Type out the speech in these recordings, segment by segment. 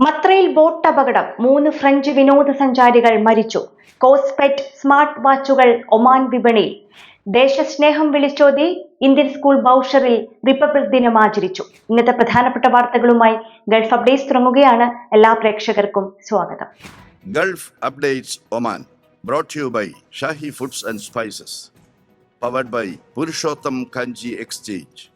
മത്രയിൽ boat അപകടം. മൂന്ന് French വിനോദസഞ്ചാരികൾ മരിച്ചു. കോസ്പെറ്റ് സ്മാർട്ട് വാച്ചുകൾ ഒമാൻ വിപണിയിൽ. ദേശസ്നേഹം വിളിച്ചോതി ഇന്ത്യൻ സ്കൂൾ ബൌഷറിൽ റിപ്പബ്ലിക് ദിനം ആചരിച്ചു. ഇന്നത്തെ പ്രധാനപ്പെട്ട വാർത്തകളുമായി ഗൾഫ് അപ്ഡേറ്റ്സ് തുടങ്ങുകയാണ്. എല്ലാ പ്രേക്ഷകർക്കും സ്വാഗതം. Gulf updates Oman brought you by Shahi foods and spices. Powered by Purushottam Kanji exchange.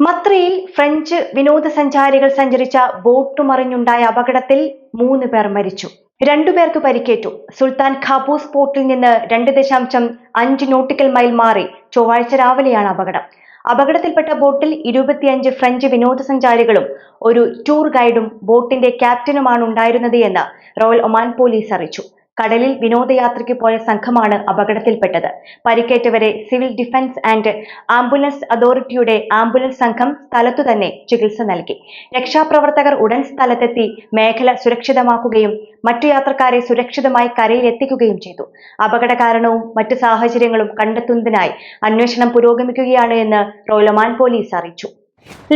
മത്രയിൽ French വിനോദസഞ്ചാരികൾ സഞ്ചരിച്ച ബോട്ട് മറിഞ്ഞുണ്ടായ അപകടത്തിൽ മൂന്ന് പേർ മരിച്ചു. രണ്ടുപേർക്ക് പരിക്കേറ്റു. സുൽത്താൻ ഖാബൂസ് പോർട്ടിൽ നിന്ന് രണ്ട് ദശാംശം അഞ്ച് നോട്ടിക്കൽ മൈൽ മാറി ചൊവ്വാഴ്ച രാവിലെയാണ് അപകടം. അപകടത്തിൽപ്പെട്ട ബോട്ടിൽ ഇരുപത്തിയഞ്ച് ഫ്രഞ്ച് വിനോദസഞ്ചാരികളും ഒരു ടൂർ ഗൈഡും ബോട്ടിന്റെ ക്യാപ്റ്റനുമാണ് ഉണ്ടായിരുന്നത് എന്ന് റോയൽ ഒമാൻ പോലീസ് അറിയിച്ചു. കടലിൽ വിനോദയാത്രയ്ക്ക് പോയ സംഘമാണ് അപകടത്തിൽപ്പെട്ടത്. പരിക്കേറ്റവരെ സിവിൽ ഡിഫൻസ് ആൻഡ് ആംബുലൻസ് അതോറിറ്റിയുടെ ആംബുലൻസ് സംഘം സ്ഥലത്തു തന്നെ ചികിത്സ നൽകി. രക്ഷാപ്രവർത്തകർ ഉടൻ സ്ഥലത്തെത്തി മേഖല സുരക്ഷിതമാക്കുകയും മറ്റു യാത്രക്കാരെ സുരക്ഷിതമായി കരയിലെത്തിക്കുകയും ചെയ്തു. അപകട കാരണവും മറ്റു സാഹചര്യങ്ങളും കണ്ടെത്തുന്നതിനായി അന്വേഷണം പുരോഗമിക്കുകയാണ് എന്ന് റോയലമാൻ പോലീസ് അറിയിച്ചു.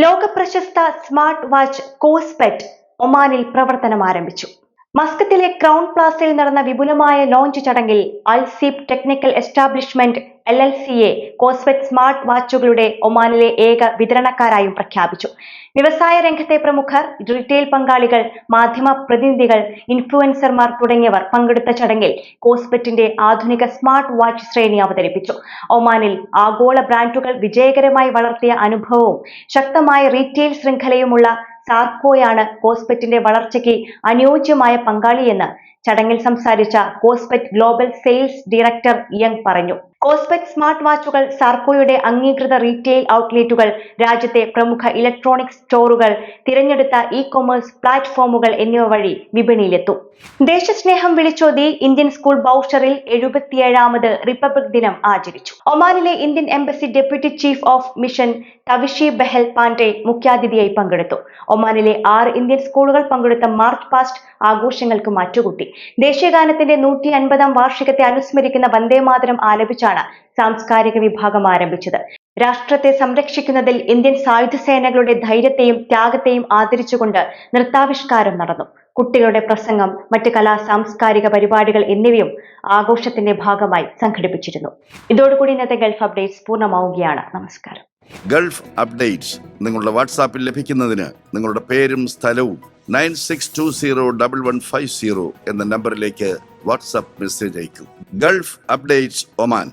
ലോക പ്രശസ്ത സ്മാർട്ട് വാച്ച് കോസ്പെറ്റ് ഒമാനിൽ പ്രവർത്തനം ആരംഭിച്ചു. മസ്കത്തിലെ ക്രൗൺ പ്ലാസയിൽ നടന്ന വിപുലമായ ലോഞ്ച് ചടങ്ങിൽ അൽസീപ് ടെക്നിക്കൽ എസ്റ്റാബ്ലിഷ്മെന്റ് എൽ എൽ സിയെ കോസ്വെറ്റ് സ്മാർട്ട് വാച്ചുകളുടെ ഒമാനിലെ ഏക വിതരണക്കാരായും പ്രഖ്യാപിച്ചു. വ്യവസായ രംഗത്തെ പ്രമുഖർ റീറ്റെയിൽ പങ്കാളികൾ മാധ്യമ പ്രതിനിധികൾ ഇൻഫ്ലുവൻസർമാർ തുടങ്ങിയവർ പങ്കെടുത്ത ചടങ്ങിൽ കോസ്പെറ്റിന്റെ ആധുനിക സ്മാർട്ട് വാച്ച് ശ്രേണി അവതരിപ്പിച്ചു. ഒമാനിൽ ആഗോള ബ്രാൻഡുകൾ വിജയകരമായി വളർത്തിയ അനുഭവവും ശക്തമായ റീറ്റെയിൽ ശൃംഖലയുമുള്ള സാർക്കോയാണ് കോസ്പെറ്റിന്റെ വളർച്ചയ്ക്ക് അനുയോജ്യമായ പങ്കാളിയെന്ന് ചടങ്ങിൽ സംസാരിച്ച Kospet global sales director Young പറഞ്ഞു. കോസ്പെറ്റ് സ്മാർട്ട് വാച്ചുകൾ സാർക്കോയുടെ അംഗീകൃത റീറ്റെയിൽ ഔട്ട്ലെറ്റുകൾ രാജ്യത്തെ പ്രമുഖ ഇലക്ട്രോണിക് സ്റ്റോറുകൾ തിരഞ്ഞെടുത്ത ഇ കൊമേഴ്സ് പ്ലാറ്റ്ഫോമുകൾ എന്നിവ വഴി വിപണിയിലെത്തും. ദേശസ്നേഹം വിളിച്ചോതി ഇന്ത്യൻ സ്കൂൾ ബൌഷറിൽ എഴുപത്തിയേഴാമത് റിപ്പബ്ലിക് ദിനം ആചരിച്ചു. ഒമാനിലെ Indian embassy deputy chief of mission Tavishi Behal Pandey മുഖ്യാതിഥിയായി പങ്കെടുത്തു. ഒമാനിലെ ആറ് ഇന്ത്യൻ സ്കൂളുകൾ പങ്കെടുത്ത മാർച്ച് പാസ്റ്റ് ആഘോഷങ്ങൾക്ക് മാറ്റുകൂട്ടി. ദേശീയഗാനത്തിന്റെ നൂറ്റി അൻപതാം വാർഷികത്തെ അനുസ്മരിക്കുന്ന വന്ദേമാതരം ആലപിച്ചാണ് സാംസ്കാരിക വിഭാഗം ആരംഭിച്ചത്. രാഷ്ട്രത്തെ സംരക്ഷിക്കുന്നതിൽ ഇന്ത്യൻ സായുധ സേനകളുടെ ധൈര്യത്തെയും ത്യാഗത്തെയും ആദരിച്ചുകൊണ്ട് നൃത്താവിഷ്കാരം നടന്നു. കുട്ടികളുടെ പ്രസംഗം മറ്റ് കലാ സാംസ്കാരിക പരിപാടികൾ എന്നിവയും ആഘോഷത്തിന്റെ ഭാഗമായി സംഘടിപ്പിച്ചിരുന്നു. ഇതോടുകൂടി ഇന്നത്തെ ഗൾഫ് അപ്ഡേറ്റ്സ് പൂർണമാവുകയാണ്. നമസ്കാരം. ഗൾഫ് അപ്ഡേറ്റ്സ് നിങ്ങളുടെ വാട്സാപ്പിൽ ലഭിക്കുന്നതിന് നിങ്ങളുടെ പേരും സ്ഥലവും nine six two zero double one five zero എന്ന നമ്പറിലേക്ക് WhatsApp message അയക്കൂ. Gulf updates Oman.